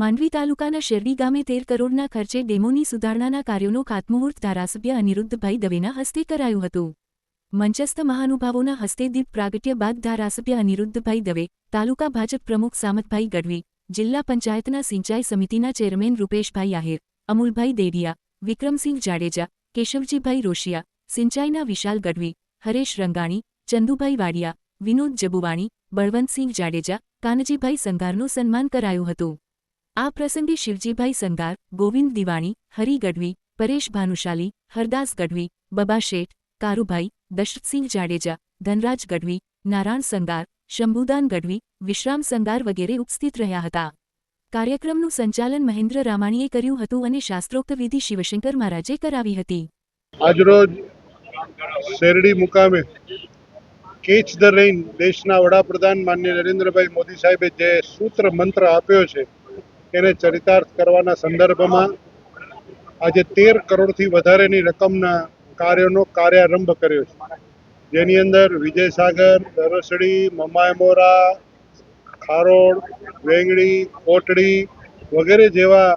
માંડવી તાલુકાના શેરડી ગામે તેર કરોડના ખર્ચે ડેમોની સુધારણાના કાર્યોનો ખાતમુહૂર્ત ધારાસભ્ય અનિરુદ્ધભાઈ દવેના હસ્તે કરાયું હતું. મંચસ્થ મહાનુભાવોના હસ્તે દીપ પ્રાગટ્ય બાદ ધારાસભ્ય અનિરુદ્ધભાઈ દવે, તાલુકા ભાજપ પ્રમુખ સામતભાઈ ગઢવી, જિલ્લા પંચાયતના સિંચાઈ સમિતિના ચેરમેન રૂપેશભાઈ આહિર, અમુલભાઈ દેડિયા, વિક્રમસિંહ જાડેજા, કેશવજીભાઈ રોશિયા, સિંચાઈના વિશાલ ગઢવી, હરેશ રંગાણી, ચંદુભાઈ વાડિયા, વિનોદ જબુવાણી, બળવંતસિંહ જાડેજા, કાનજીભાઈ સંગારનું સન્માન કરાયું હતું. આ પ્રસંગે શિવજીભાઈ સંગાર, ગોવિંદ દિવાણી, હરી ગઢવી, પરેશ ભાનુશાલી, હરદાસ ગઢવી, બબા શેઠ, કારુભાઈ, દશરથસિંહ જાડેજા, ધનરાજ ગઢવી, નારાયણ સંગાર, શંભુદાન ગઢવી, વિશ્રામ સંગાર વગેરે ઉપસ્થિત રહ્યા હતા. કાર્યક્રમનું સંચાલન મહેન્દ્ર રામાણીએ કર્યું હતું અને શાસ્ત્રોક્ત વિધિ શિવશંકર મહારાજે કરાવી હતી. આજરોજ શેરડી મુકામે કેચ ધ રેઇન દેશના વડાપ્રધાન માન્ય નરેન્દ્રભાઈ મોદી સાહેબે જે સૂત્ર મંત્ર આપ્યો છે એને ચરિતાર્થ કરવાના સંદર્ભમાં આજે તેર કરોડથી વધારેની રકમના કાર્યોનો કાર્યારંભ કર્યો છે. જેની અંદર વિજયસાગર, દરસડી મમાયમોરા ખારોડ, વેંગડી, કોટડી વગેરે જેવા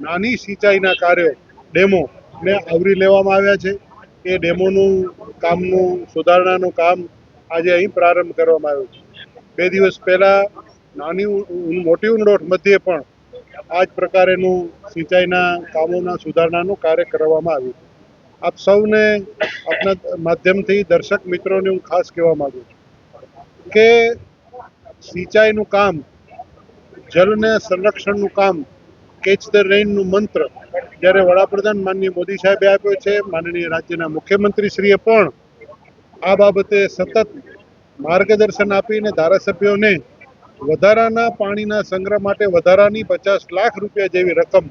નાની સિંચાઈના કાર્યો ડેમો ને આવરી લેવામાં આવ્યા છે. એ ડેમોનું કામનું સુધારણાનું કામ આજે અહીં પ્રારંભ કરવામાં આવ્યો છે. બે દિવસ પહેલાં નાની મોટી ઉંડોઠ મધ્યે પણ આ જ પ્રકારેનું સિંચાઈના કામોના સુધારણાનું કાર્ય કરવામાં આવ્યું આપ સૌને આપના માધ્યમથી દર્શક મિત્રોને હું ખાસ કહેવા માંગુ છું કે સિંચાઈનું કામ, જળને સંરક્ષણનું કામ કેચ ધ રેઇનનું મંત્ર જ્યારે વડાપ્રધાન માનનીય મોદી સાહેબે આપ્યો છે, માનનીય રાજ્યના મુખ્યમંત્રીશ્રીએ પણ આ બાબતે સતત માર્ગદર્શન આપીને ધારાસભ્યોને વધારાના પાણીના સંગ્રહ માટે વધારાની પચાસ લાખ રૂપિયા જેવી રકમ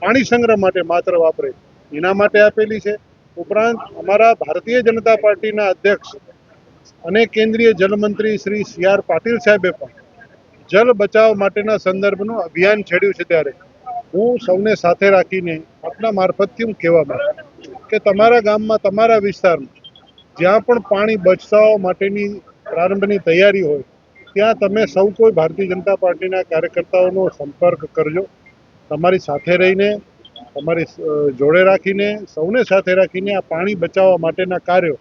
પાણી સંગ્રહ માટે માત્ર વાપરે. એના માટે આપેલી છે. ઉપરાંત અમારા ભારતીય જનતા પાર્ટીના અધ્યક્ષ અને કેન્દ્રીય જલમંત્રી શ્રી સી આર પાટીલ સાહેબે પણ જલ બચાવ માટેના સંદર્ભનું અભિયાન છેડ્યું છે ત્યારે. હું સૌને સાથે રાખીને આપના મારફતથી હું કહેવા માંગુ કે તમારા ગામમાં, તમારા વિસ્તારમાં જ્યાં પણ પાણી બચાવ માટેની પ્રારંભની તૈયારી હોય ત્યાં તમે સૌ કોઈ ભારતીય જનતા પાર્ટીના કાર્યકર્તાઓનો સંપર્ક કરજો. તમારી સાથે રહીને, તમારી જોડે રાખીને, સૌને સાથે રાખીને આ પાણી બચાવવા માટેના કાર્યો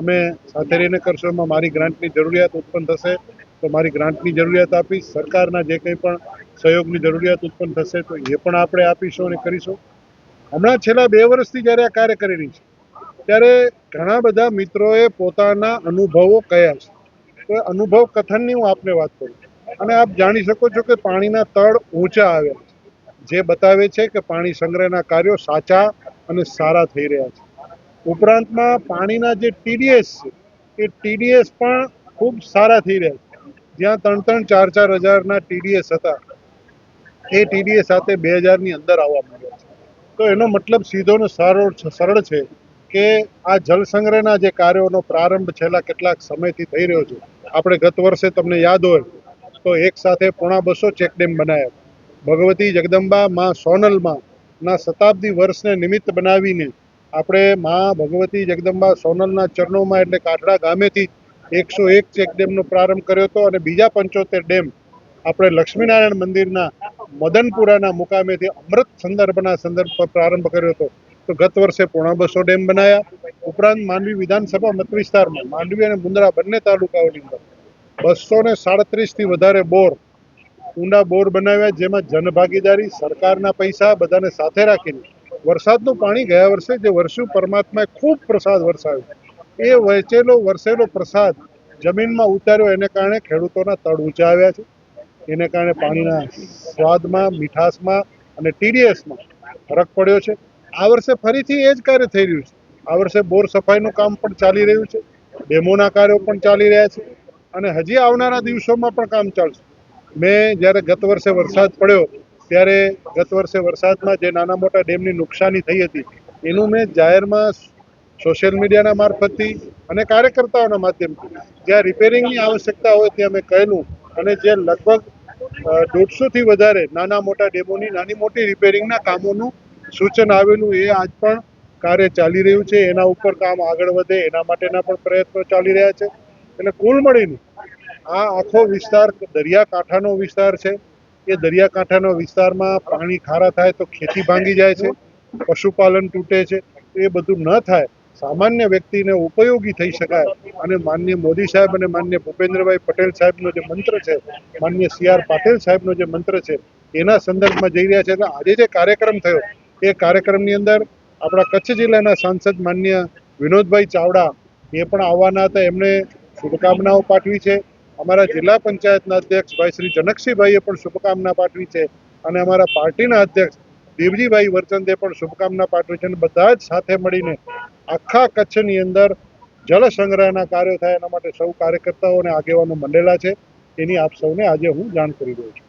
અમે સાથે રહીને કરશું. એમાં મારી ગ્રાન્ટની જરૂરિયાત ઉત્પન્ન થશે તો મારી ગ્રાન્ટની જરૂરિયાત આપીશ સરકારના જે કંઈ પણ સહયોગની જરૂરિયાત ઉત્પન્ન થશે તો એ પણ આપણે આપીશું અને કરીશું. હમણાં છેલ્લા બે વર્ષથી જ્યારે આ કાર્ય કરી રહી છે, ત્યારે ઘણા બધા મિત્રોએ પોતાના અનુભવો કયા છે? તો અનુભવ કથનની હું આપને વાત કરું. અને આપ જાણી શકો છો કે પાણીના તળ ઊંચા આવ્યા છે. જે બતાવે છે કે પાણી સંગ્રહના કાર્યો સાચા અને સારા થઈ રહ્યા છે. ઉપરાંતમાં પાણીના જે ટીડીએસ છે, એ ટીડીએસ પણ ખૂબ સારા થઈ રહ્યા છે. જ્યાં ત્રણ ત્રણ ચાર ચાર હજારના ટીડીએસ હતા, એ ટીડીએસ સાથે બે હજારની અંદર આવવા માંડ્યા છે. તો એનો મતલબ સીધો ને સારો સરળ છે કે આ જળ સંગ્રહના જે કાર્યોનો પ્રારંભ છેલ્લા કેટલાક સમયથી થઈ રહ્યો છે. આપણે ગત વર્ષે તમને યાદ હોય, તો એક સાથે પોણા બસો ચેકડેમ બનાવ્યા ભગવતી જગદંબા માં સોનલમાં ના શતાબ્દી વર્ષને નિમિત્ત બનાવીને આપણે માં ભગવતી જગદંબા સોનલના ચરણોમાં એટલે કાઠડા ગામેથી એકસો એક ચેકડેમનો પ્રારંભ કર્યો હતો અને બીજા પંચોતેર ડેમ આપણે લક્ષ્મીનારાયણ મંદિરના મદનપુરાના મુકામેથી અમૃત સંદર્ભના સંદર્ભ પર પ્રારંભ કર્યો હતો. તો ગત વર્ષે પોણા બસો ડેમ બનાવ્યા ઉપરાંત માંડવી વિધાનસભા મતવિસ્તારમાં. માંડવી અને મુંદ્રા બંને તાલુકાઓની અંદર બસો ને સાડત્રીસથી વધારે બોર ઊંડા બોર બનાવ્યા, જેમાં જનભાગીદારી, સરકારના પૈસા બધાને સાથે રાખીને વરસાદનું પાણી ગયા વર્ષે જે વર્ષ્યું પરમાત્માએ ખૂબ પ્રસાદ વરસાવ્યો, એ વહેંચેલો, વરસેલો પ્રસાદ જમીનમાં ઉતાર્યો. એને કારણે ખેડૂતોના તળ ઊંચા આવ્યા છે. એને કારણે પાણીના સ્વાદમાં, મીઠાશમાં અને ટીડીએસમાં ફરક પડ્યો છે. આ વર્ષે ફરીથી એ જ કાર્ય થઈ રહ્યું છે. આ વર્ષે બોર સફાઈનું કામ પણ ચાલી રહ્યું છે. ડેમોના કાર્યો પણ ચાલી રહ્યા છે. અને હજી આવનારા દિવસોમાં પણ કામ ચાલશે. મેં જ્યારે ગત વર્ષે વરસાદ પડ્યો, ત્યારે ગત વર્ષે વરસાદમાં જે નાના મોટા ડેમની નુકસાની થઈ હતી, એનું મેં જાહેરમાં સોશિયલ મીડિયાના મારફતથી અને કાર્યકર્તાઓના માધ્યમથી, જ્યાં રિપેરિંગની આવશ્યકતા હોય ત્યાં મેં કહેલું. અને જે લગભગ દોઢસોથી વધારે નાના મોટા ડેમોની નાની મોટી રિપેરિંગના કામોનું સૂચન આવેલું એ આજ પણ કાર્ય ચાલી રહ્યું છે, એના ઉપર કામ આગળ વધે, એના માટેના પણ પ્રયત્નો ચાલી રહ્યા છે. એટલે કુલ મળીને આ આખો વિસ્તાર દરિયાકાંઠાનો વિસ્તાર છે. એ દરિયાકાંઠાનો વિસ્તારમાં પાણી ખારા થાય તો ખેતી ભાંગી જાય છે, પશુપાલન તૂટે છે. એ બધું ન થાય, સામાન્ય વ્યક્તિને ઉપયોગી થઈ શકાય. અને માન્ય મોદી સાહેબ અને માનનીય ભૂપેન્દ્રભાઈ પટેલ સાહેબનો જે મંત્ર છે માન્ય સી આર પાટીલ સાહેબનો જે મંત્ર છે, એના સંદર્ભમાં જઈ રહ્યા છે. એટલે આજે જે કાર્યક્રમ થયો, એ કાર્યક્રમની અંદર આપણા કચ્છ જિલ્લાના સાંસદ માન્ય વિનોદભાઈ ચાવડા એ પણ આવવાના હતા. એમણે શુભકામનાઓ પાઠવી છે. અમારા જિલ્લા પંચાયતના અધ્યક્ષ ભાઈ શ્રી જનકસિંહભાઈએ પણ શુભકામના પાઠવી છે અને અમારા પાર્ટીના અધ્યક્ષ દેવજીભાઈ વરચંદે પણ શુભકામના પાઠવી છે અને બધા જ સાથે મળીને આખા કચ્છની અંદર જળ સંગ્રહના કાર્યો થાય એના માટે સૌ કાર્યકર્તાઓ અને આગેવાનો મંડેલા છે. એની આપ સૌને આજે હું જાણ કરી રહ્યો છું.